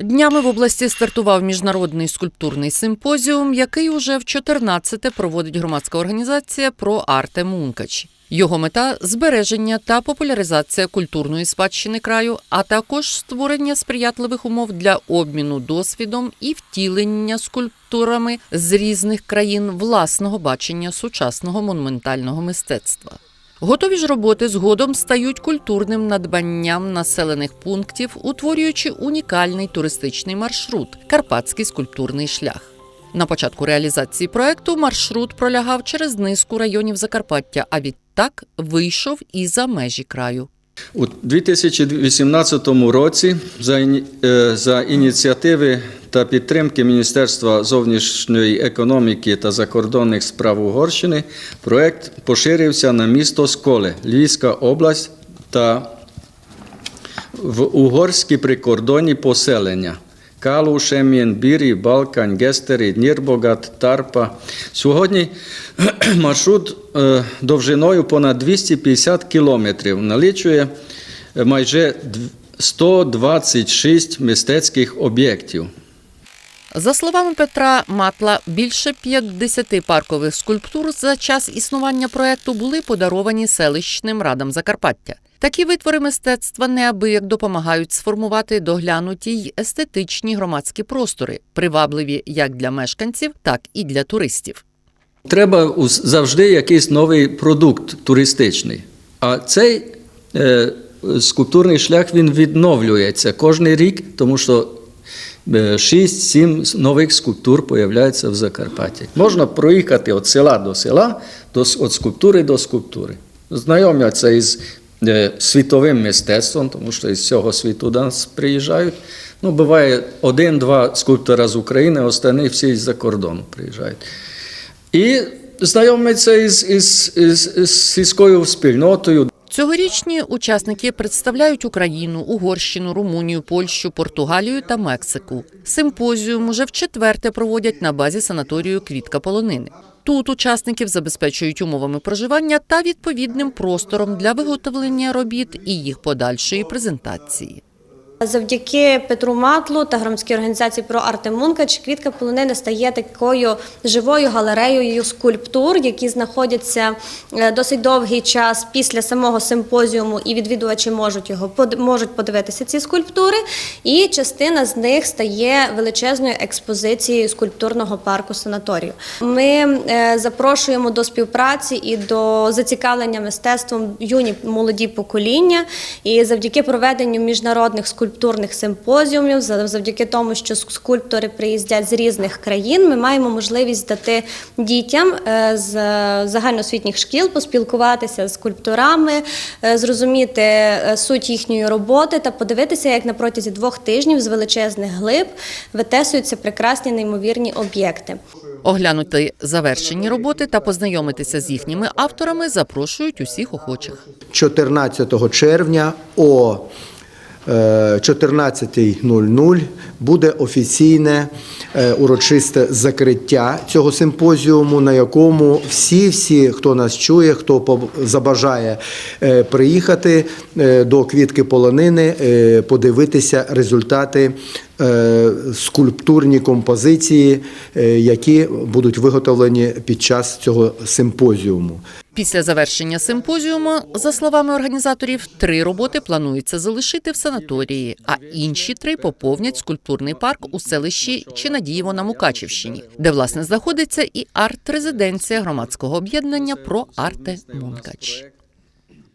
Днями в області стартував міжнародний скульптурний симпозіум, який уже в 14-те проводить громадська організація про Арте Мункач. Його мета збереження та популяризація культурної спадщини краю, а також створення сприятливих умов для обміну досвідом і втілення скульптурами з різних країн власного бачення сучасного монументального мистецтва. Готові ж роботи згодом стають культурним надбанням населених пунктів, утворюючи унікальний туристичний маршрут Карпатський скульптурний шлях. На початку реалізації проекту маршрут пролягав через низку районів Закарпаття, а відтак вийшов і за межі краю. У 2018 році за, е, ініціативи та підтримки Міністерства зовнішньої економіки та закордонних справ Угорщини проект поширився на місто Сколе, Львівська область та в угорські прикордонні поселення. Калу, Шем'єн, Бірі, Балкань, Гестері, Днірбогат, Тарпа. Сьогодні маршрут е, довжиною понад 250 кілометрів налічує е, майже 126 мистецьких об'єктів. За словами Петра Матла, більше 50 паркових скульптур за час існування проекту були подаровані селищним радам Закарпаття. Такі витвори мистецтва неабияк допомагають сформувати доглянуті й естетичні громадські простори, привабливі як для мешканців, так і для туристів. Треба завжди якийсь новий продукт туристичний. А цей е, скульптурний шлях він відновлюється кожен рік, тому що 6-7 нових скульптур появляються в Закарпатті. Можна проїхати від села до села, від скульптури до скульптури. Знайомляться із е, світовим мистецтвом, тому що із всього світу до нас приїжджають. Ну, буває один-два скульптора з України, останні всі з-за кордону приїжджають. І знайомиться із, із, із, із сільською спільнотою. Цьогорічні учасники представляють Україну, Угорщину, Румунію, Польщу, Португалію та Мексику. Симпозіум уже вчетверте проводять на базі санаторію Квітка Полонини. Тут учасників забезпечують умовами проживання та відповідним простором для виготовлення робіт і їх подальшої презентації. Завдяки Петру Матлу та громадській організації про Арте Мункач квітка полонини стає такою живою галереєю скульптур, які знаходяться е, досить довгий час після самого симпозіуму, і відвідувачі можуть його можуть подивитися ці скульптури. І частина з них стає величезною експозицією скульптурного парку санаторію. Ми е, запрошуємо до співпраці і до зацікавлення мистецтвом юні молоді покоління. І завдяки проведенню міжнародних скульптурних симпозіумів, за- завдяки тому, що скульптори приїздять з різних країн, ми маємо можливість дати дітям е, з загальноосвітніх шкіл поспілкуватися з скульпторами, е, зрозуміти е, суть їхньої роботи та подивитися, як на протязі двох тижнів з величезних глиб витесуються прекрасні неймовірні об'єкти. Оглянути завершені роботи та познайомитися з їхніми авторами запрошують усіх охочих. 14 червня о 14.00 буде офіційне е, урочисте закриття цього симпозіуму, на якому всі, всі, хто нас чує, хто забажає е, приїхати е, до квітки полонини, е, подивитися результати. е, Скульптурні композиції, е, які будуть виготовлені під час цього симпозіуму. Після завершення симпозіуму, за словами організаторів, три роботи планується залишити в санаторії, а інші три поповнять скульптурний парк у селищі Чинадієво на Мукачівщині, де власне знаходиться і арт-резиденція громадського об'єднання про арте Мункач.